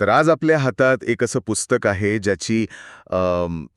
तर आज आपल्या हातात एक असं पुस्तक आहे ज्याची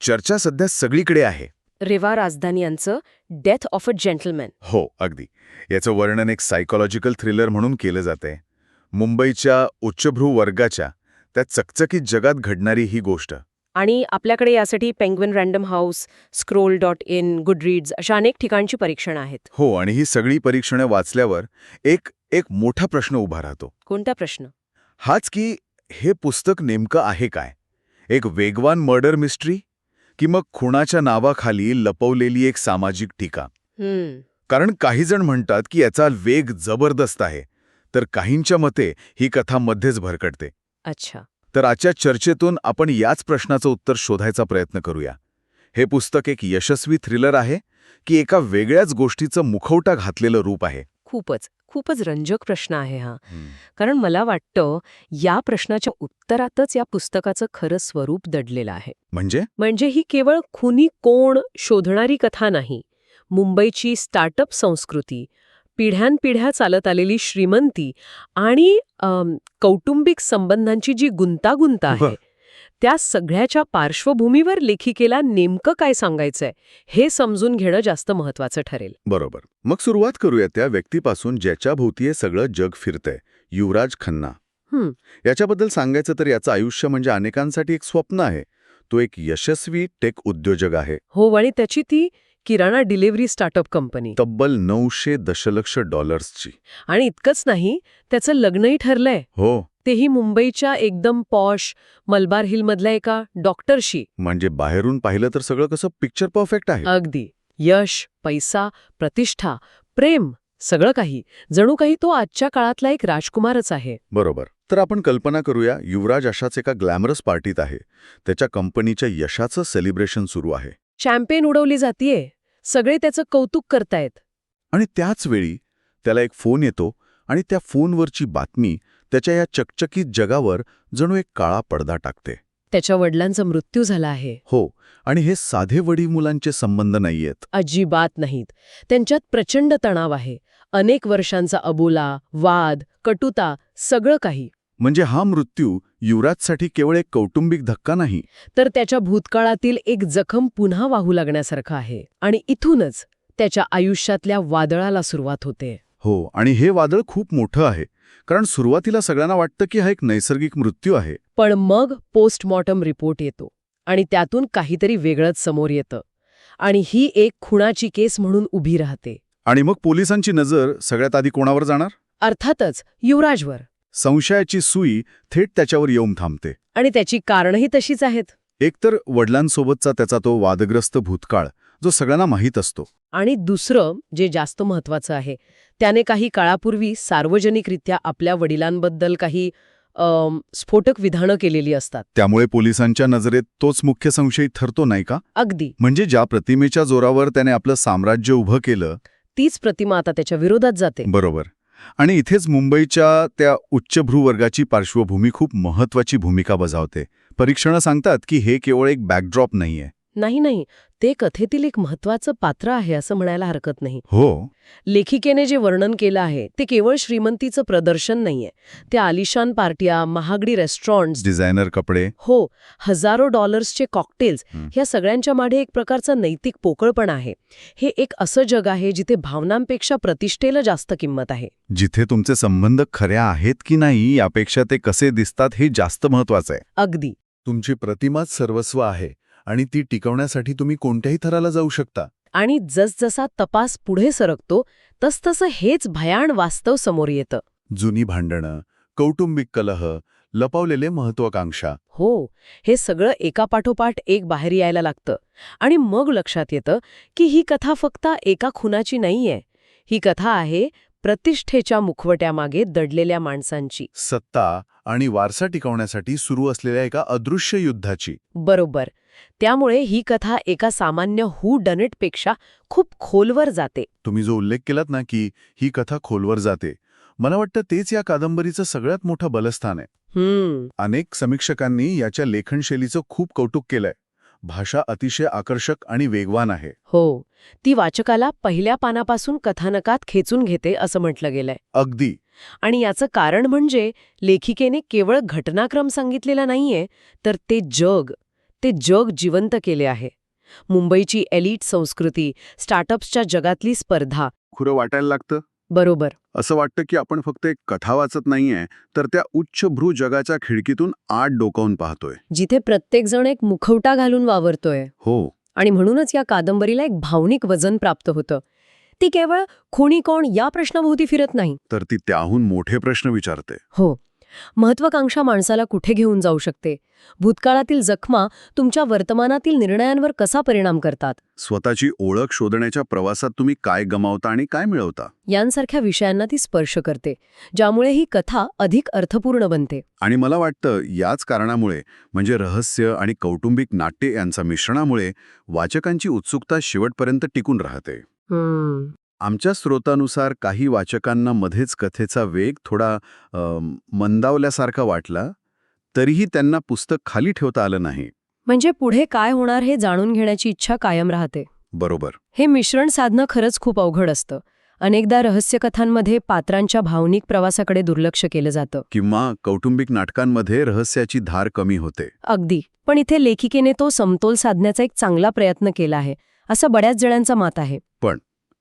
चर्चा सध्या सगळीकडे आहे. रेवा राजधानी यांचं डेथ ऑफ अ जेंटलमॅन हो अगदी. याचं वर्णन एक सायकोलॉजिकल थ्रिलर म्हणून केलं जातंय. मुंबईच्या उच्चभ्रू वर्गाच्या त्या चकचकीत जगात घडणारी ही गोष्ट. आणि आपल्याकडे यासाठी Penguin Random House Scroll dot in Goodreads अशा अनेक ठिकाणची परीक्षणं आहेत. हो आणि ही सगळी परीक्षणं वाचल्यावर एक एक मोठा प्रश्न उभा राहतो. कोणता प्रश्न? हाच की हे पुस्तक नेमकं आहे काय? एक वेगवान मर्डर मिस्ट्री? की मग खुणाच्या नावाखाली लपवलेली एक सामाजिक टीका कारण काही जण म्हणतात की याचा वेग जबरदस्त आहे तर काहींच्या मते ही कथा मध्येच भरकटते. अच्छा. तर आजच्या चर्चेतून आपण याच प्रश्नाचं उत्तर शोधायचा प्रयत्न करूया. हे पुस्तक एक यशस्वी थ्रिलर आहे की एका वेगळ्याच गोष्टीचं मुखवटा घातलेलं रूप आहे. खूपच. खूपच रंजक प्रश्न आहे हा. कारण मला वाटतं या प्रश्नाच्या उत्तरातच या पुस्तकाचं खरं स्वरूप दडलेलं आहे. म्हणजे? म्हणजे ही केवळ खुनी कोण शोधणारी कथा नाही मुंबईची स्टार्टअप संस्कृती पिढ्यानपिढ्या चालत आलेली श्रीमंती आणि कौटुंबिक संबंधांची जी गुंतागुंत आहे. त्या सगळ्याच्या पार्श्वभूमीवर लेखिकेला नेमकं काय सांगायचंय हे समजून घेणं जास्त महत्वाचं ठरेल. बरोबर. मग सुरुवात करूया त्या व्यक्तीपासून ज्याच्या भोवती हे सगळं जग फिरतंय युवराज खन्ना. याच्याबद्दल सांगायचं तर याचं आयुष्य म्हणजे अनेकांसाठी एक स्वप्न आहे. तो एक यशस्वी टेक उद्योजक आहे. हो आणि त्याची ती किराणा डिलिव्हरी स्टार्टअप कंपनी. तब्बल नऊशे दशलक्ष डॉलर्सची. आणि इतकंच नाही त्याचं लग्नही ठरलंय. हो. तेही मुंबईच्या एकदम पॉश मलबार हिलमधल्या एका डॉक्टरशी. म्हणजे बाहेरून पाहिलं तर सगळं कसं पिक्चर परफेक्ट आहे. अगदी. यश पैसा प्रतिष्ठा प्रेम सगळं काही. जणू काही तो आजच्या काळातला एक राजकुमारच आहे. बरोबर. तर आपण कल्पना करूया युवराज अशाच एका ग्लॅमरस पार्टीत आहे. त्याच्या कंपनीच्या यशाचं सेलिब्रेशन सुरू आहे. चॅम्पेन उडवली जातीये. सगळे त्याचं कौतुक करतायत. आणि त्याच वेळी त्याला एक फोन येतो आणि त्या फोनवरची बातमी त्याच्या या चकचकीत जगावर जणू एक काळा पडदा टाकते. त्याच्या वडिलांचा मृत्यू झाला आहे. हो आणि हे साधे वडी मुलांचे संबंध नाहीयेत. अजिबात नाहीत. त्यांच्यात प्रचंड तणाव आहे. अनेक वर्षांचा अबोला वाद कटुता सगळं काही. म्हणजे हा मृत्यू युवराजसाठी केवळ एक कौटुंबिक धक्का नाही. तर त्याच्या भूतकाळातील एक जखम पुन्हा वाहू लागण्यासारखं आहे. आणि इथूनच त्याच्या आयुष्यातल्या वादळाला सुरुवात होते. हो आणि हे वादळ खूप मोठं आहे. कारण सुरुवातीला सगळ्यांना वाटतं की हा एक नैसर्गिक मृत्यू आहे. पण मग पोस्टमॉर्टम रिपोर्ट येतो आणि त्यातून काहीतरी वेगळंच समोर येतं आणि ही एक खुणाची केस म्हणून उभी राहते. आणि मग पोलिसांची नजर सगळ्यात आधी कोणावर जाणार? अर्थातच युवराजवर. संशयाची सुई थेट त्याच्यावर येऊन थांबते. आणि त्याची कारणही तशीच आहेत. एकतर वडिलांसोबतचा त्याचा तो वादग्रस्त भूतकाळ जो सगळ्यांना माहीत असतो. आणि दुसरं जे जास्त महत्वाचं आहे त्याने काही काळापूर्वी सार्वजनिकरित्या आपल्या वडिलांबद्दल काही स्फोटक विधानं केलेली असतात. त्यामुळे पोलिसांच्या नजरेत तोच मुख्य संशयित ठरतो नाही का? अगदी. म्हणजे ज्या प्रतिमेच्या जोरावर त्याने आपलं साम्राज्य उभं केलं तीच प्रतिमा आता त्याच्या विरोधात जाते. बरोबर. आणि इथेच मुंबईच्या त्या उच्चभ्रू वर्गाची पार्श्वभूमी खूप महत्वाची भूमिका बजावते. परीक्षणं सांगतात की हे केवळ एक बॅकड्रॉप नाहीये. नाही नाही ते कथेतील एक महत्वाचं पात्र आहे असं म्हणायला हरकत नाही. हो. लेखिकेने जे वर्णन केलं आहे ते केवळ श्रीमंतीचं प्रदर्शन नाहीये. त्या आलिशान पार्ट्या महागडी रेस्टॉरंट्स डिझायनर कपडे. हो हजारो डॉलर्सचे कॉकटेल्स. ह्या सगळ्यांच्या मागे एक प्रकारचं नैतिक पोकळपण आहे. हे एक असं जग आहे जिथे भावनांपेक्षा प्रतिष्ठेला जास्त किंमत आहे. जिथे तुमचे संबंध खऱ्या आहेत की नाही यापेक्षा ते कसे दिसतात हे जास्त महत्वाचं आहे. अगदी. तुमची प्रतिमाच सर्वस्व आहे. आणि ती टिकवण्यासाठी तुम्ही कोणत्याही थराला जाऊ शकता. आणि जसजसा तपास पुढे सरकतो तसतसं हेच भयाण वास्तव समोर येतं. जुनी भांडणं कौटुंबिक कलह लपवलेले महत्वाकांक्षा हो हे सगळं एकापाठोपाठ एक बाहेर यायला लागतं. आणि मग लक्षात येतं की ही कथा फक्त एका खुनाची नाहीये. ही कथा आहे प्रतिष्ठेच्या मुखवट्यामागे दडलेल्या माणसांची. सत्ता आणि वारसा टिकवण्यासाठी सुरू असलेल्या एका अदृश्य युद्धाची. बरोबर. त्यामुळे ही कथा एका सामान्य हू डनेटपेक्षा खूप खोलवर जाते. तुम्ही जो उल्लेख केलात ना की ही कथा खोलवर जाते मला वाटतं तेच या कादंबरीचं सगळ्यात मोठं बलस्थान आहे. अनेक समीक्षकांनी याच्या लेखनशैलीचं खूप कौतुक केलंय. भाषा अतिशय आकर्षक आणि वेगवान आहे. हो ती वाचकाला पहिल्या पानापासून कथानकात खेचून घेते असं म्हटलं गेलंय. अगदी. आणि याचं कारण म्हणजे लेखिकेने केवळ घटनाक्रम सांगितलेला नाहीये तर ते जग ते जग जिवंत केले आहे. मुंबईची एलिट संस्कृती स्टार्टअप्सच्या जगातली स्पर्धा. खुरं वाटायला लागतं? बरोबर. असं वाटतं की आपण फक्त एक कथा वाचत नाहीये तर त्या उच्चभ्रू जगाच्या खिडकीतून आत डोकावून पाहतोय. जिथे प्रत्येकजण एक मुखवटा घालून वावरतोय. हो. आणि म्हणूनच या कादंबरीला एक भावनिक वजन प्राप्त होतं. ती केवळ खुणी कोण या प्रश्नाभोवती फिरत नाही. तर ती त्याहून मोठे प्रश्न विचारते. हो. महत्वाकांक्षा माणसाला कुठे घेऊन जाऊ शकते? भूतकाळातील जखमा तुमच्या वर्तमानातील निर्णयांवर कसा परिणाम करतात? स्वतःची ओळख शोधण्याच्या प्रवासात तुम्ही काय गमावता आणि काय मिळवता? यांसारख्या विषयांना ती स्पर्श करते ज्यामुळे ही कथा अधिक अर्थपूर्ण बनते. आणि मला वाटतं याच कारणामुळे म्हणजे रहस्य आणि कौटुंबिक नाट्य यांचा मिश्रणामुळे वाचकांची उत्सुकता शेवटपर्यंत टिकून राहते. आमच्या स्रोतानुसार काही वाचकांना मध्येच कथेचा वेग थोडा मंदावल्यासारखा वाटला तरीही त्यांना पुस्तक खाली ठेवता आलं नाही. म्हणजे पुढे काय होणार हे जाणून घेण्याची इच्छा कायम राहते. बरोबर. हे मिश्रण साधणं खरंच खूप अवघड असतं. अनेकदा रहस्यकथांमध्ये पात्रांच्या भावनिक प्रवासाकडे दुर्लक्ष केलं जातं. किंवा कौटुंबिक नाटकांमध्ये रहस्याची धार कमी होते. अगदी. पण इथे लेखिकेने तो समतोल साधण्याचा एक चांगला प्रयत्न केला आहे असं बऱ्याच जणांचं मत आहे.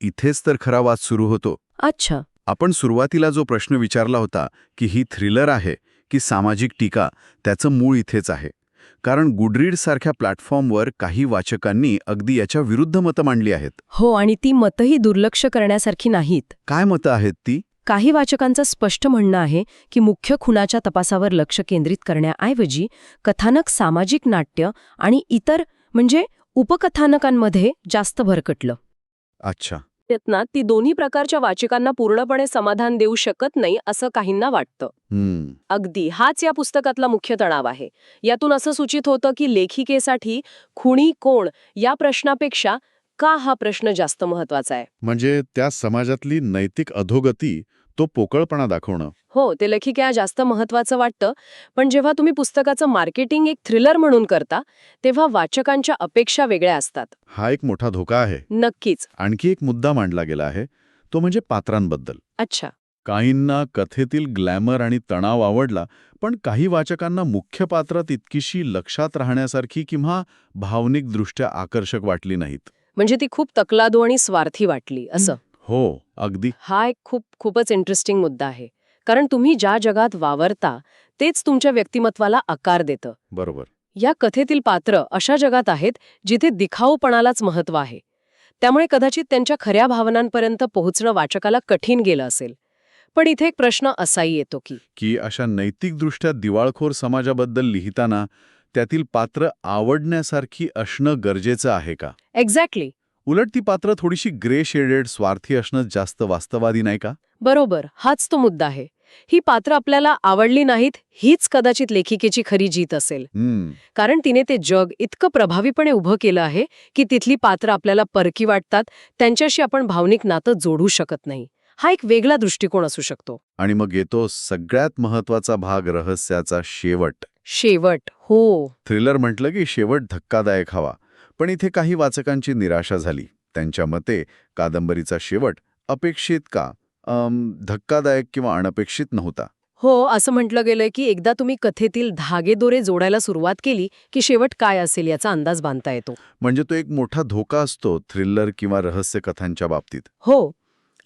इथेच तर खरा वाद सुरू होतो. अच्छा. आपण सुरुवातीला जो प्रश्न विचारला होता की ही थ्रिलर आहे की सामाजिक टीका त्याचं मूळ इथेच आहे. कारण गुडरीड सारख्या प्लॅटफॉर्मवर काही वाचकांनी अगदी याच्या विरुद्ध मतं मांडली आहेत. हो आणि ती मतही दुर्लक्ष करण्यासारखी नाहीत. काय मतं आहेत ती? काही वाचकांचं स्पष्ट म्हणणं आहे की मुख्य खुनाच्या तपासावर लक्ष केंद्रित करण्याऐवजी कथानक सामाजिक नाट्य आणि इतर म्हणजे उपकथानकांमध्ये जास्त भरकटलं. अच्छा. प्रयत्नात ती दोन्ही प्रकारच्या वाचकांना पूर्णपणे समाधान देऊ शकत नाही असं काहींना वाटतं. अगदी. हाच या पुस्तकातला मुख्य तणाव आहे. यातून असं सूचित होतं की लेखिकेसाठी खुणी कोण या प्रश्नापेक्षा का हा प्रश्न जास्त महत्त्वाचा आहे? म्हणजे त्या समाजातली नैतिक अधोगती तो पोकळपणा दाखवणं. हो ते लेखिका जास्त महत्वाचं वाटतं. पण जेव्हा तुम्ही पुस्तकाचं मार्केटिंग एक थ्रिलर म्हणून करता तेव्हा वाचकांच्या अपेक्षा वेगळ्या असतात. हा एक मोठा धोका आहे. नक्कीच. आणखी एक मुद्दा मांडला गेला आहे तो म्हणजे पात्रांबद्दल. अच्छा. काहींना कथेतील ग्लॅमर आणि तणाव आवडला पण काही वाचकांना मुख्य पात्रात इतकीशी लक्षात राहण्यासारखी किंवा भावनिकदृष्ट्या आकर्षक वाटली नाहीत. म्हणजे ती खूप तकलादू आणि स्वार्थी वाटली असं. हो अगदी. हा एक खूप खूपच इंटरेस्टिंग मुद्दा आहे. कारण तुम्ही ज्या जगात वावरता तेच तुमच्या व्यक्तिमत्वाला आकार देतं. बरोबर. या कथेतील पात्र अशा जगात आहेत जिथे दिखाऊपणालाच महत्त्व आहे. त्यामुळे कदाचित त्यांच्या खऱ्या भावनांपर्यंत पोहोचणं वाचकाला कठीण गेलं असेल. पण इथे एक प्रश्न असाही येतो की की अशा नैतिकदृष्ट्या दिवाळखोर समाजाबद्दल लिहिताना त्यातील पात्र आवडण्यासारखी असणं गरजेचं आहे का? एक्झॅक्टली उलट ती पात्र थोडीशी ग्रे शेडेड स्वार्थी असणं जास्त वास्तवादी नाही का? बरोबर हाच तो मुद्दा आहे. ही पात्र आपल्याला आवडली नाहीत हीच कदाचित लेखिकेची खरी जीत असेल. हम्म. कारण तिने ते जग इतकं प्रभावीपणे उभं केलं आहे की तिथली पात्र आपल्याला परकी वाटतात त्यांच्याशी आपण भावनिक नातं जोडू शकत नाही. हा एक वेगळा दृष्टिकोन असू शकतो. आणि मग येतो सगळ्यात महत्त्वाचा भाग रहस्याचा शेवट. शेवट हो. थ्रिलर म्हटलं की शेवट धक्कादायक हवा. पण इथे काही वाचकांची निराशा झाली. त्यांच्या मते कादंबरीचा शेवट अपेक्षित का? धक्कादायक किंवा अनपेक्षित नव्हता. हो असं म्हटलं गेलंय की एकदा तुम्ही कथेतील धागेदोरे जोडायला सुरुवात केली की शेवट काय असेल याचा अंदाज बांधता येतो. म्हणजे तो एक मोठा धोका असतो थ्रिलर किंवा रहस्य कथांच्या बाबतीत. हो.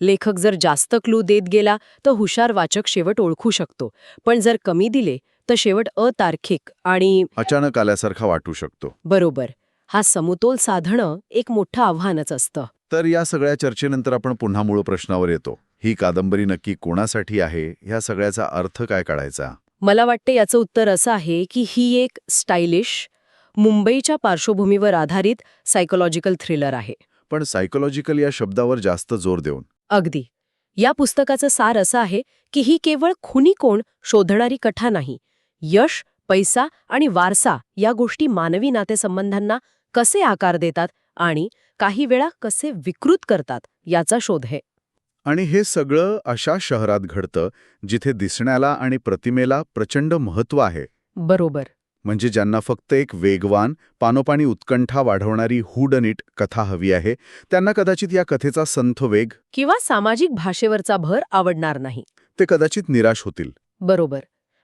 लेखक जर जास्त क्लू देत गेला तर हुशार वाचक शेवट ओळखू शकतो. पण जर कमी दिले तर शेवट अतार्किक आणि अचानक आल्यासारखा वाटू शकतो. बरोबर. हा समतोल साधणं एक मोठं आव्हानच असतं. तर या सगळ्या चर्चेनंतर आपण पुन्हा मूळ प्रश्नावर येतो. ही कादंबरी नक्की कोणासाठी आहे? ह्या सगळ्याचा अर्थ काय काढायचा? मला वाटते याचं उत्तर असं आहे की ही एक स्टायलिश मुंबईच्या पार्श्वभूमीवर आधारित सायकोलॉजिकल थ्रिलर आहे. पण सायकोलॉजिकल या शब्दावर जास्त जोर देऊन. अगदी. या पुस्तकाचं सार असं आहे की ही केवळ खुनी कोण शोधणारी कथा नाही. यश पैसा आणि वारसा या गोष्टी मानवी नातेसंबंधांना कसे आकार देतात आणि काही वेळा कसे विकृत करतात याचा शोध आहे आणि हे सगळं अशा शहरात घडतं जिथे दिसण्याला आणि प्रतिमेला प्रचंड महत्त्व आहे. बरोबर. म्हणजे ज्यांना फक्त एक वेगवान पानोपानी उत्कंठा वाढवणारी हुडनीट कथा हवी आहे त्यांना कदाचित या कथेचा संथ वेग किंवा सामाजिक भाषेवरचा भर आवडणार नाही. ते कदाचित निराश होतील. बरोबर.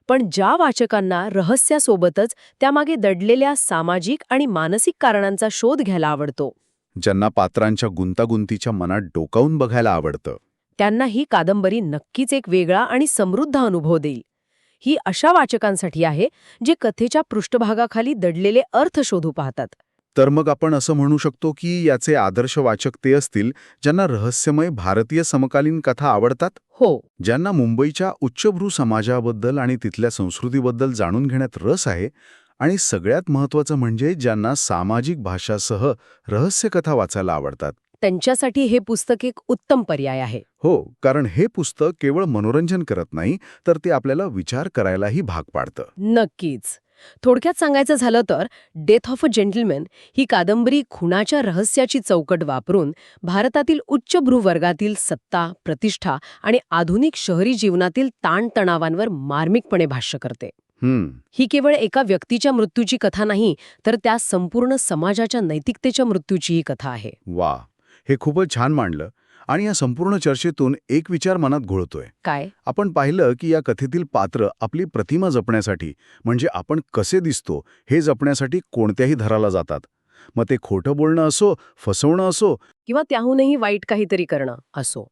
पण ज्या वाचकांना रहस्यासोबतच त्यामागे दडलेल्या सामाजिक आणि मानसिक कारणांचा शोध घ्यायला आवडतो. ज्यांना पात्रांच्या गुंतागुंतीच्या मनात डोकावून बघायला आवडतं. त्यांना ही कादंबरी नक्कीच एक वेगळा आणि समृद्ध अनुभव देईल. ही अशा वाचकांसाठी आहे जे कथेच्या पृष्ठभागाखाली दडलेले अर्थ शोधू पाहतात. तर मग आपण असं म्हणू शकतो की याचे आदर्श वाचक ते असतील ज्यांना रहस्यमय भारतीय समकालीन कथा आवडतात? हो. ज्यांना मुंबईच्या उच्चभ्रू समाजाबद्दल आणि तिथल्या संस्कृतीबद्दल जाणून घेण्यात रस आहे आणि सगळ्यात महत्त्वाचं म्हणजे ज्यांना सामाजिक भाषासह रहस्यकथा वाचायला आवडतात. त्यांच्यासाठी हे पुस्तक एक उत्तम पर्याय आहे. हो कारण हे पुस्तक केवळ मनोरंजन करत नाही तर ते आपल्याला विचार करायलाही भाग पाडतं. नक्कीच. थोडक्यात सांगायचं झालं तर डेथ ऑफ अ जेंटलमॅन ही कादंबरी खुनाच्या रहस्याची चौकट वापरून भारतातील उच्च भ्रूवर्गातील सत्ता प्रतिष्ठा आणि आधुनिक शहरी जीवनातील ताणतणावांवर मार्मिकपणे भाष्य करते. हम्म. ही केवळ एका व्यक्तीच्या मृत्यूची कथा नाही तर त्या संपूर्ण समाजाच्या नैतिकतेच्या मृत्यूचीही कथा आहे. वा. हे खूपच छान मांडलं. आणि या संपूर्ण चर्चेतून एक विचार मनात घोळतोय. काय? आपण पाहिलं की या कथेतील पात्र आपली प्रतिमा जपण्यासाठी म्हणजे आपण कसे दिसतो हे जपण्यासाठी कोणत्याही धराला जातात. मग ते खोटं बोलणं असो फसवणं असो किंवा त्याहूनही वाईट काहीतरी करणं असो.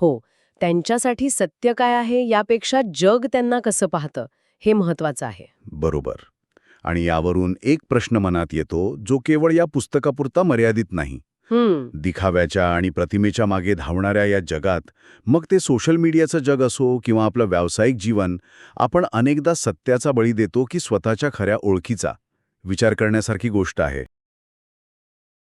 हो त्यांच्यासाठी सत्य काय आहे यापेक्षा जग त्यांना कसं पाहतं हे महत्वाचं आहे. बरोबर. आणि यावरून एक प्रश्न मनात येतो जो केवळ या पुस्तकापुरता मर्यादित नाही. दिखाव्याच्या आणि प्रतिमेच्या मागे धावणाऱ्या या जगात मग ते सोशल मीडियाचं जग असो किंवा आपलं व्यावसायिक जीवन आपण अनेकदा सत्याचा बळी देतो की स्वतःच्या खऱ्या ओळखीचा. विचार करण्यासारखी गोष्ट आहे.